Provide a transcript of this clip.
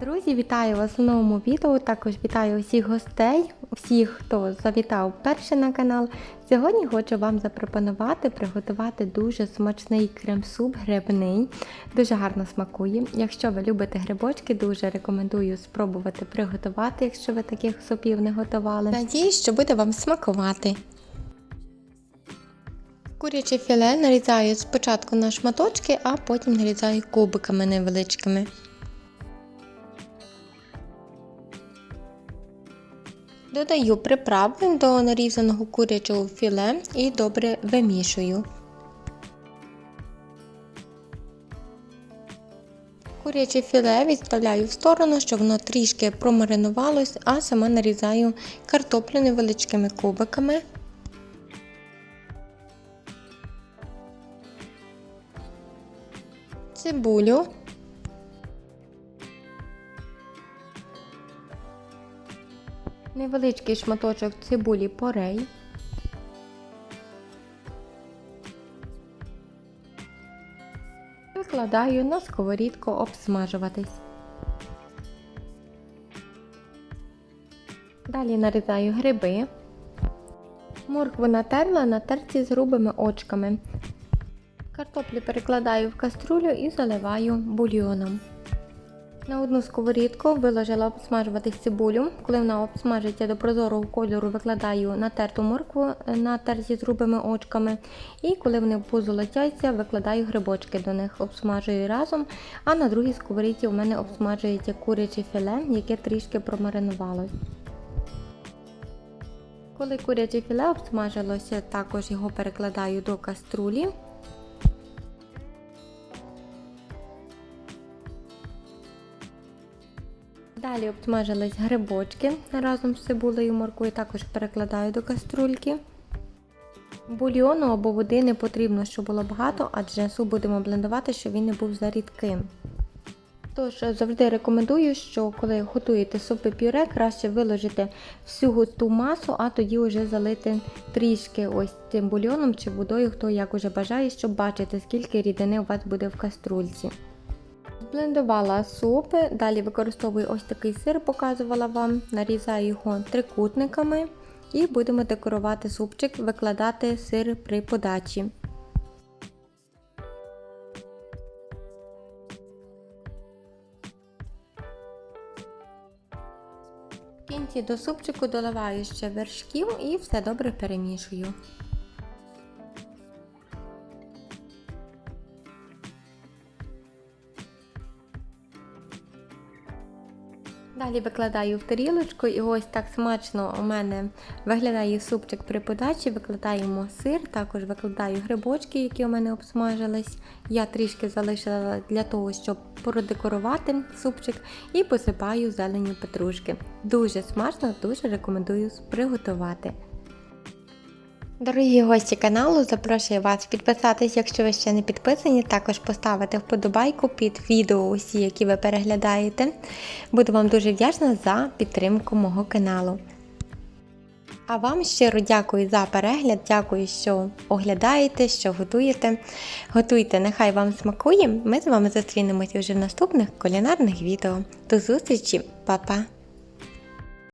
Друзі, вітаю вас у новому відео. Також вітаю усіх гостей, всіх, хто завітав перше на канал. Сьогодні хочу вам запропонувати приготувати дуже смачний крем-суп грибний. Дуже гарно смакує. Якщо ви любите грибочки, дуже рекомендую спробувати приготувати, якщо ви таких супів не готували. Надіюсь, що буде вам смакувати. Куряче філе нарізаю спочатку на шматочки, а потім нарізаю кубиками невеличкими. Додаю приправи до нарізаного курячого філе і добре вимішую. Куряче філе відставляю в сторону, щоб воно трішки промаринувалось, а сама нарізаю картоплю невеличкими кубиками. Цибулю. Невеличкий шматочок цибулі порей. Викладаю на сковорідку обсмажуватись. Далі нарізаю гриби. Моркву натерла на терці з грубими очками. Картоплю перекладаю в каструлю і заливаю бульйоном. На одну сковорідку виложила обсмажуватись цибулю. Коли вона обсмажиться до прозорого кольору, викладаю натерту моркву на терці з грубими очками. І коли вони позолотяться, викладаю грибочки до них, обсмажую разом. А на другій сковорідці у мене обсмажується куряче філе, яке трішки промаринувалось. Коли куряче філе обсмажилося, також його перекладаю до каструлі. Далі обсмажились грибочки разом з цибулею морквою, також перекладаю до каструльки. Бульйону або води не потрібно, щоб було багато, адже суп будемо блендувати, щоб він не був зарідким. Тож завжди рекомендую, що коли готуєте супи пюре, краще виложити всю густу масу, а тоді вже залити трішки ось цим бульйоном чи водою, хто як уже бажає, щоб бачити, скільки рідини у вас буде в каструльці. Блендувала супи, далі використовую ось такий сир, показувала вам, нарізаю його трикутниками і будемо декорувати супчик, викладати сир при подачі. В кінці до супчику доливаю ще вершків і все добре перемішую. Далі викладаю в тарілочку і ось так смачно у мене виглядає супчик при подачі. Викладаємо сир, також викладаю грибочки, які у мене обсмажились. Я трішки залишила для того, щоб продекорувати супчик, і посипаю зелені петрушки. Дуже смачно, дуже рекомендую приготувати. Дорогі гості каналу, запрошую вас підписатись, якщо ви ще не підписані, також поставити вподобайку під відео усі, які ви переглядаєте. Буду вам дуже вдячна за підтримку мого каналу. А вам щиро дякую за перегляд, дякую, що оглядаєте, що готуєте. Готуйте, нехай вам смакує. Ми з вами зустрінемося вже в наступних кулінарних відео. До зустрічі, Па-па!